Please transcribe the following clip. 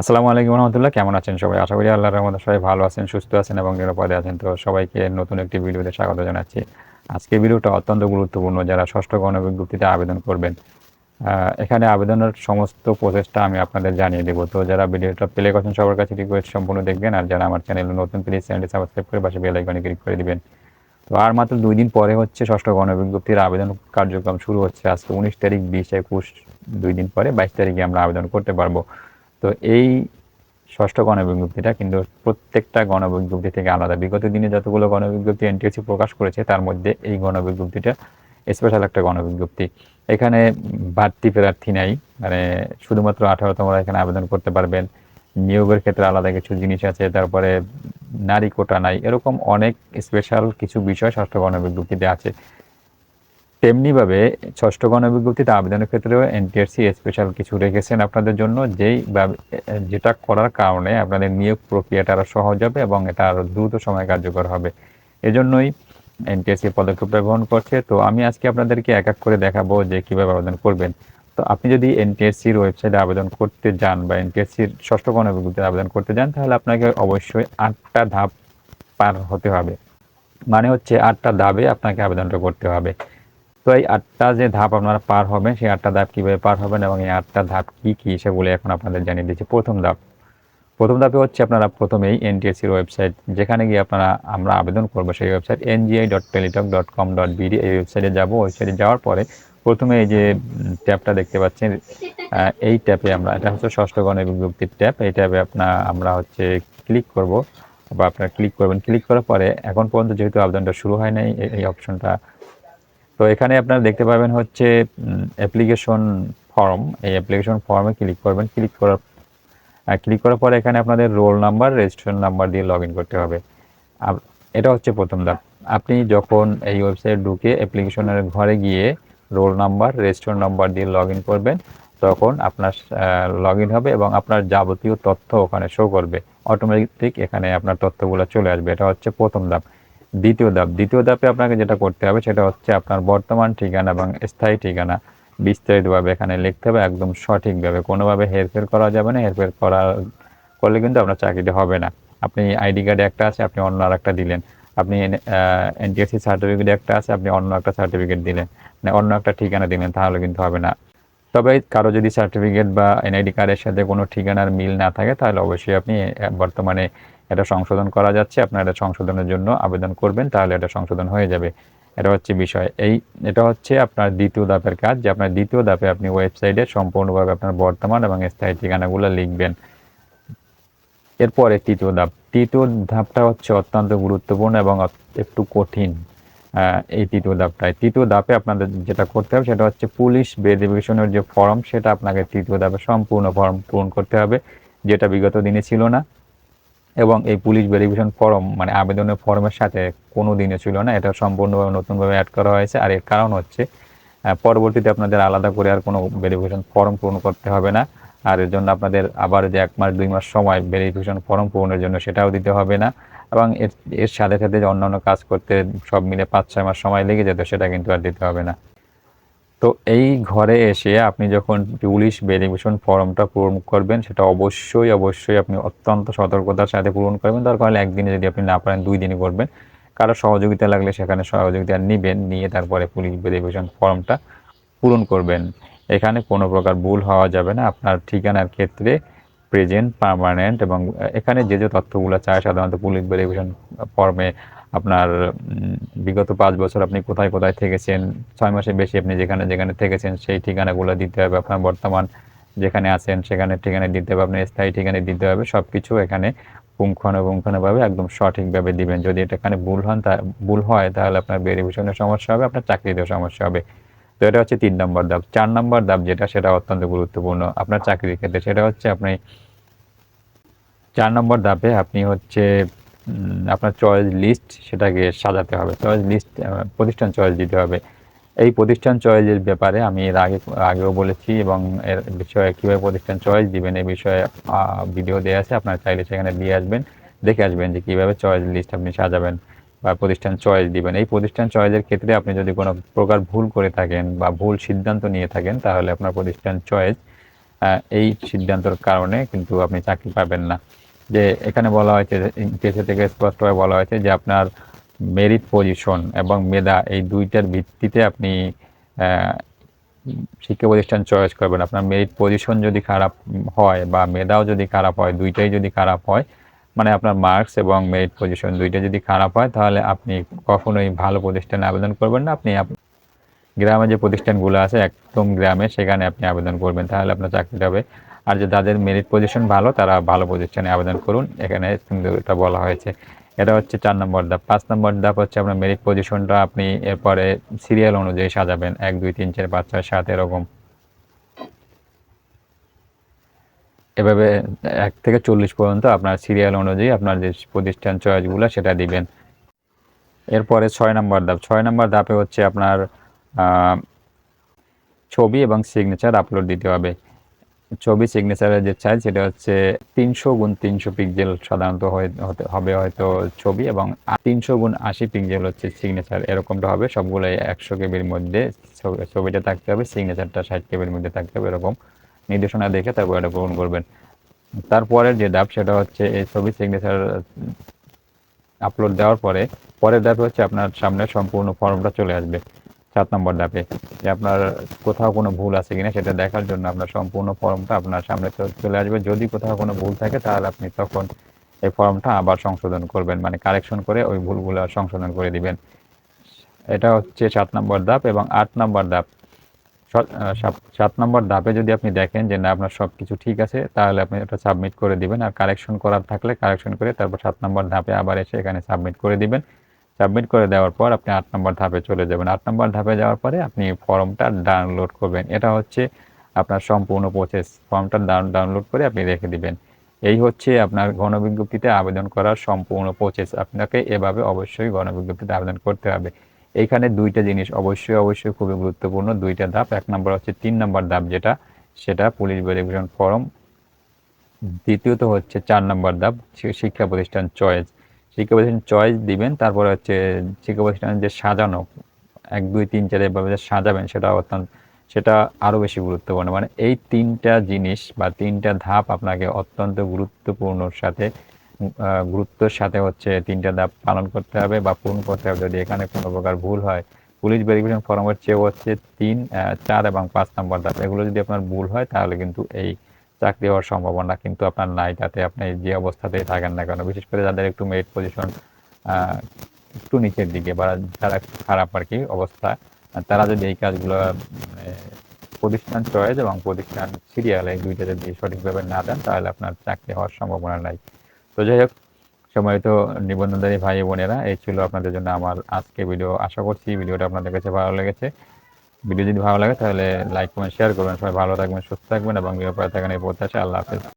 আসসালামু আলাইকুম রহমতুল্লাহ। কেমন আছেন সবাই? আশা করি আল্লাহর রহমতে সবাই ভালো আছেন, সুস্থ আছেন এবং নিরাপদে আছেন। তো সবাইকে নতুন একটি ভিডিওতে স্বাগত জানাচ্ছি। আজকে ভিডিওটা অত্যন্ত গুরুত্বপূর্ণ। যারা ষষ্ঠ গণবিজ্ঞপ্তিতে আবেদন করবেন এখানে আবেদনের সমস্ত প্রসেসটা আমি আপনাদের জানিয়ে দেবো। তো যারা ভিডিওটা প্লে করছেন, সবার কাছে রিকোয়েস্ট সম্পূর্ণ দেখবেন। আর যারা আমার চ্যানেল নতুন প্লিজ চ্যানেলটি সাবস্ক্রাইব করে পাশে বেল ক্লিক করে দিবেন। তো আর মাত্র দুই দিন পরে হচ্ছে ষষ্ঠ গণবিজ্ঞপ্তির আবেদন কার্যক্রম শুরু হচ্ছে। আজকে উনিশ তারিখ, বিশ একুশ, দুই দিন পরে বাইশ তারিখে আমরা আবেদন করতে পারব। তো এই ষষ্ঠ গণবিজ্ঞপ্তিটা কিন্তু প্রত্যেকটা গণবিজ্ঞপ্তি থেকে আলাদা। বিগত দিনে যতগুলো গণবিজ্ঞপ্তি এনটিএসসি প্রকাশ করেছে, তার মধ্যে এই গণবিজ্ঞপ্তিটা স্পেশাল একটা গণবিজ্ঞপ্তি। এখানে বাড়তি প্রার্থী নাই মানে শুধুমাত্র আঠারোতমরা এখানে আবেদন করতে পারবেন। নিয়োগের ক্ষেত্রে আলাদা কিছু জিনিস আছে, তারপরে নারী কোটা নাই, এরকম অনেক স্পেশাল কিছু বিষয় ষষ্ঠ গণবিজ্ঞপ্তিতে আছে। তেমনিভাবে ষষ্ঠ গণবিজ্ঞপ্তিতে আবেদনের ক্ষেত্রেও এনটিআরসি স্পেশাল কিছু রেখেছেন আপনাদের জন্য, যেই যেটা করার কারণে আপনাদের নিয়োগ প্রক্রিয়াটা আরও সহজ হবে এবং এটা আরও দ্রুত সময় কার্যকর হবে। এজন্যই এনটিএসসি পদক্ষেপটা গ্রহণ করছে। তো আমি আজকে আপনাদেরকে এক এক করে দেখাবো যে কীভাবে আবেদন করবেন। তো আপনি যদি এনটিএসসির ওয়েবসাইটে আবেদন করতে যান বা এনটিএসসির ষষ্ঠ গণবিজ্ঞপ্তিতে আবেদন করতে যান, তাহলে আপনাকে অবশ্যই আটটা ধাপ পার হতে হবে। মানে হচ্ছে আটটা ধাপে আপনাকে আবেদনটা করতে হবে। এই আটটা যে ধাপ আপনারা পার হবেন, সেই আটটা ধাপ কীভাবে পার হবেন এবং এই আটটা ধাপ কী কী সেগুলো এখন আপনাদের জানিয়ে দিচ্ছি। প্রথম ধাপ। প্রথম ধাপে হচ্ছে আপনারা প্রথমেই এনটিএসসির ওয়েবসাইট যেখানে গিয়ে আপনারা, আমরা আবেদন করব সেই website NGI dot Teletalk dot com dot BD এই ওয়েবসাইটে যাব। ওয়েবসাইটে যাওয়ার পরে প্রথমে এই যে ট্যাবটা দেখতে পাচ্ছেন এই ট্যাপে আমরা, এটা হচ্ছে ষষ্ঠ গণের বিজ্ঞপ্তির ট্যাব। এই ট্যাপে আপনার আমরা হচ্ছে ক্লিক করব বা আপনারা ক্লিক করবেন। ক্লিক করার পরে এখন পর্যন্ত যেহেতু আবেদনটা শুরু হয় নাই, এই অপশনটা তো এখানে আপনারা দেখতে পাবেন হচ্ছে অ্যাপ্লিকেশন ফর্ম এই অ্যাপ্লিকেশন ফর্মে ক্লিক করবেন। ক্লিক করার ক্লিক করার পরে এখানে আপনাদের রোল নাম্বার রেজিস্ট্রেশন নাম্বার দিয়ে লগ করতে হবে। এটা হচ্ছে প্রথম ধাপ। আপনি যখন এই ওয়েবসাইট ঢুকে অ্যাপ্লিকেশনের ঘরে গিয়ে রোল নাম্বার রেজিস্ট্রেশন নাম্বার দিয়ে লগ করবেন, তখন আপনার লগ হবে এবং আপনার যাবতীয় তথ্য ওখানে শো করবে। অটোমেটিক এখানে আপনার তথ্যগুলো চলে আসবে। এটা হচ্ছে প্রথম ধাপ। দ্বিতীয় ধাপ। দ্বিতীয় ধাপে আপনাকে যেটা করতে হবে সেটা হচ্ছে আপনার বর্তমান ঠিকানা এবং স্থায়ী ঠিকানা বিস্তারিতভাবে এখানে লিখতে হবে, একদম সঠিকভাবে। কোনোভাবে হেরফের করা যাবে না, হেরফের করা করলে কিন্তু আপনার চাকরিটা হবে না। আপনি আইডি কার্ডে একটা আছে, আপনি অন্য আর একটা দিলেন। আপনি এনটিএসসি সার্টিফিকেট একটা আছে, আপনি অন্য একটা সার্টিফিকেট দিলেন। মানে অন্য একটা ঠিকানা দিলেন, তাহলে কিন্তু হবে না। তবে কারও যদি সার্টিফিকেট বা এনআইডি কার্ডের সাথে কোনো ঠিকানার মিল না থাকে, তাহলে অবশ্যই আপনি বর্তমানে এটা সংশোধন করা যাচ্ছে, আপনার এটা সংশোধনের জন্য আবেদন করবেন, তাহলে এটা সংশোধন হয়ে যাবে। এটা হচ্ছে বিষয়। এই, এটা হচ্ছে আপনার দ্বিতীয় ধাপের কাজ, যে আপনার দ্বিতীয় ধাপে আপনি ওয়েবসাইটে সম্পূর্ণভাবে আপনার বর্তমান এবং স্থায়ী ঠিকানাগুলো লিখবেন। এরপরে তৃতীয় ধাপ। তৃতীয় ধাপটা হচ্ছে অত্যন্ত গুরুত্বপূর্ণ এবং একটু কঠিন এই তৃতীয় ধাপটায়। তৃতীয় ধাপে আপনাদের যেটা করতে হবে, সেটা হচ্ছে পুলিশ ভেরিফিকেশনের যে ফর্ম, সেটা আপনাকে তৃতীয় ধাপে সম্পূর্ণ ফর্ম পূরণ করতে হবে, যেটা বিগত দিনে ছিল না। এবং এই পুলিশ ভেরিফিকেশন ফর্ম মানে আবেদনের ফর্মের সাথে কোনো দিনে ছিল না। এটা সম্পূর্ণভাবে নতুনভাবে অ্যাড করা হয়েছে। আর এর কারণ হচ্ছে পরবর্তীতে আপনাদের আলাদা করে আর কোনো ভেরিফিকেশন ফর্ম পূরণ করতে হবে না। আর এর জন্য আপনাদের আবার যে এক মাস, দুই মাস সময় ভেরিফিকেশন ফর্ম পূরণের জন্য সেটাও দিতে হবে না। এবং এর এর সাথে সাথে যে অন্যান্য কাজ করতে সব মিলে পাঁচ, ছয় মাস সময় লেগে যেত, সেটা কিন্তু আর দিতে হবে না। তো এই ঘরে এসে আপনি যখন পুলিশ ভেরিফিকেশন ফর্মটা পূরণ করবেন, সেটা অবশ্যই অবশ্যই আপনি অত্যন্ত সতর্কতার সাথে পূরণ করবেন। দরকার হলে একদিনে যদি আপনি না পারেন, দুই দিনই করবেন। কারও সহযোগিতা লাগলে সেখানে সহযোগিতা নেবেন, নিয়ে তারপরে পুলিশ ভেরিফিকেশন ফর্মটা পূরণ করবেন। এখানে কোনো প্রকার ভুল হওয়া যাবে না। আপনার ঠিকানার ক্ষেত্রে প্রেজেন্ট পার্মানেন্ট এবং এখানে যে যে তথ্যগুলো চায় সাধারণত পুলিশ ভেরিফিকেশন ফর্মে আপনার বিগত পাঁচ বছর আপনি কোথায় কোথায় থেকেছেন, ছয় মাসের বেশি আপনি যেখানে যেখানে থেকেছেন, সেই ঠিকানাগুলো দিতে হবে আপনার বর্তমান যেখানে আছেন, সেখানে ঠিকানা দিতে হবে, আপনার স্থায়ী ঠিকানা দিতে হবে সব কিছু এখানে পুঙ্খানুপুঙ্খানুভাবে একদম সঠিকভাবে দিবেন। যদি এটা এখানে ভুল হন তা, ভুল হয়, তাহলে আপনার ভেরিফিকেশনের সমস্যা হবে, আপনার চাকরিতেও সমস্যা হবে। তো এটা হচ্ছে তিন নম্বর ধাপ। চার নম্বর ধাপ যেটা, সেটা অত্যন্ত গুরুত্বপূর্ণ। আপনার চাকরির ক্ষেত্রে, সেটা হচ্ছে আপনি, চার নম্বর ধাপে আপনি হচ্ছে আপনার চয়েস লিস্ট সেটাকে সাজাতে হবে। চয়েস লিস্ট প্রতিষ্ঠান চয়েস দিতে হবে। এই প্রতিষ্ঠান চয়েসের ব্যাপারে আমি এর আগে, আগেও বলেছি এবং এর বিষয়ে কীভাবে প্রতিষ্ঠান চয়েস দিবেন এই বিষয়ে ভিডিও দেওয়া আছে। আপনারা চাইলে সেখানে দিয়ে আসবেন, দেখে আসবেন যে কীভাবে চয়েস লিস্ট আপনি সাজাবেন বা প্রতিষ্ঠান চয়েস দিবেন। এই প্রতিষ্ঠান চয়েসের ক্ষেত্রে আপনি যদি কোনো প্রকার ভুল করে থাকেন বা ভুল সিদ্ধান্ত নিয়ে থাকেন, তাহলে আপনার প্রতিষ্ঠান চয়েস এই সিদ্ধান্তর কারণে কিন্তু আপনি চাকরি পাবেন না। যে এখানে বলা হয়েছে কেসে থেকে স্পষ্টভাবে বলা হয়েছে যে আপনার মেরিট পজিশন এবং মেধা এই দুইটার ভিত্তিতে আপনি শিক্ষা প্রতিষ্ঠান চয়েস করবেন। আপনার মেরিট পজিশন যদি খারাপ হয় বা মেধাও যদি খারাপ হয়, দুইটাই যদি খারাপ হয় মানে আপনার মার্কস এবং মেরিট পজিশন দুইটা যদি খারাপ হয়, তাহলে আপনি কখনোই ভালো প্রতিষ্ঠানে আবেদন করবেন না। আপনি আপ- গ্রামে যে প্রতিষ্ঠানগুলো আছে, একদম গ্রামে সেখানে আপনি আবেদন করবেন, তাহলে আপনার চাকরিটা হবে। আর যে যাদের মেরিট পজিশন ভালো, তারা ভালো পজিশনে আবেদন করুন। এখানে কিন্তু এটা বলা হয়েছে। এটা হচ্ছে চার নম্বর ধাপ। পাঁচ নম্বর ধাপ হচ্ছে আপনার মেরিট পজিশনটা আপনি এরপরে সিরিয়াল অনুযায়ী সাজাবেন। এক, দুই, তিন, চার, পাঁচ, ছয়, সাত এরকম। এভাবে এক থেকে চল্লিশ পর্যন্ত আপনার সিরিয়াল অনুযায়ী আপনার যে প্রতিষ্ঠান চয়েসগুলো সেটা দিবেন। এরপরে ছয় নম্বর ধাপ। ছয় নম্বর ধাপে হচ্ছে আপনার ছবি এবং সিগনেচার আপলোড দিতে হবে। ছবি সিগনেচারের যে সাইজ সেটা হচ্ছে তিনশো গুণ তিনশো পিক্সেল সাধারণত হবে হয়তো ছবি এবং তিনশো গুণ আশি পিক্সেল হচ্ছে সিগনেচার এরকমটা হবে, সবগুলোই একশো কেবির মধ্যে ছবি- ছবিটা থাকতে হবে সিগনেচারটা ষাট কেবির মধ্যে থাকতে হবে, এরকম নির্দেশনা দেখে তারপর এটা পূরণ করবেন। তারপরের যে ধাপ সেটা হচ্ছে এই ছবি সিগনেচার আপলোড দেওয়ার পরে, পরের ধাপে হচ্ছে আপনার সামনে সম্পূর্ণ ফর্মটা চলে আসবে। সাত নম্বর ধাপে যে আপনার কোথাও কোনো ভুল আছে কিনা সেটা দেখার জন্য আপনার সম্পূর্ণ ফর্মটা আপনার সামনে চলে আসবে। যদি কোথাও কোনো ভুল থাকে তাহলে আপনি তখন এই ফর্মটা আবার সংশোধন করবেন মানে কারেকশন করে ওই ভুলগুলো সংশোধন করে দিবেন। এটা হচ্ছে সাত নম্বর ধাপ এবং আট নম্বর ধাপ। সাত নম্বর ধাপে যদি আপনি দেখেন যে না, আপনার সব কিছু ঠিক আছে, তাহলে আপনি এটা সাবমিট করে দিবেন। আর কারেকশন করার থাকলে কারেকশন করে তারপর সাত নম্বর ধাপে আবার এসে এখানে সাবমিট করে দিবেন। সাবমিট করে দেওয়ার পর আপনি আট নম্বর ধাপে চলে যাবেন। আট নম্বর ধাপে যাওয়ার পরে আপনি ফর্মটা ডাউনলোড করবেন। এটা হচ্ছে আপনার সম্পূর্ণ প্রসেস। ফর্মটা ডাউনলোড করে আপনি রেখে দিবেন। এই হচ্ছে আপনার গণবিজ্ঞপ্তিতে আবেদন করার সম্পূর্ণ প্রসেস। আপনাকে এভাবে অবশ্যই গণবিজ্ঞপ্তিতে আবেদন করতে হবে। এইখানে দুইটা জিনিস অবশ্যই অবশ্যই খুবই গুরুত্বপূর্ণ। দুইটা ধাপ। এক নম্বর হচ্ছে তিন নম্বর ধাপ যেটা, সেটা পুলিশ ভেরিফিকেশন ফর্ম। দ্বিতীয়ত হচ্ছে চার নম্বর ধাপ শিক্ষা প্রতিষ্ঠান চয়েস। প্রতিষ্ঠান চয়েস দিবেন, তারপরে হচ্ছে প্রতিষ্ঠানের যে সাজানো, এক, দুই, তিন, চার, এভাবে সাজাবেন, সেটা অত্যন্ত, সেটা আরও বেশি গুরুত্বপূর্ণ। মানে এই তিনটা জিনিস বা তিনটা ধাপ আপনাকে অত্যন্ত গুরুত্বপূর্ণর সাথে গুরুত্বর সাথে হচ্ছে তিনটা ধাপ পালন করতে হবে বা পূরণ করতে হবে। যদি এখানে কোনো প্রকার ভুল হয়, পুলিশ ভেরিফিকেশন ফর্মের চেয়েও হচ্ছে তিন চার এবং পাঁচ নম্বর ধাপ। এগুলো যদি আপনার ভুল হয়, তাহলে কিন্তু এই চাকরি হওয়ার সম্ভাবনা, কিন্তু আপনার নাই তাতে আপনি যে অবস্থাতেই থাকেন না কেন, বিশেষ করে যাদের একটু মেরিট পজিশন একটু নিচের দিকে বা যারা খারাপ আর কি অবস্থা, তারা যদি এই কাজগুলো প্রতিষ্ঠান চয়েস এবং প্রতিষ্ঠান সিরিয়ালে দুইটা যদি সঠিকভাবে না দেন, তাহলে আপনার চাকরি হওয়ার সম্ভাবনা নাই। তো যাই হোক সময় তো নিবন্ধনধারী ভাই বোনেরা, এই ছিল আপনাদের জন্য আমার আজকে ভিডিও আশা করছি ভিডিওটা আপনাদের কাছে ভালো লেগেছে। ভিডিও যদি ভালো লাগে তাহলে লাইক কমেন্ট শেয়ার করবেন। সবাই ভালো থাকবেন, সুস্থ থাকবেন এবং নিরাপদে থাকেন এই আল্লাহ হাফেজ।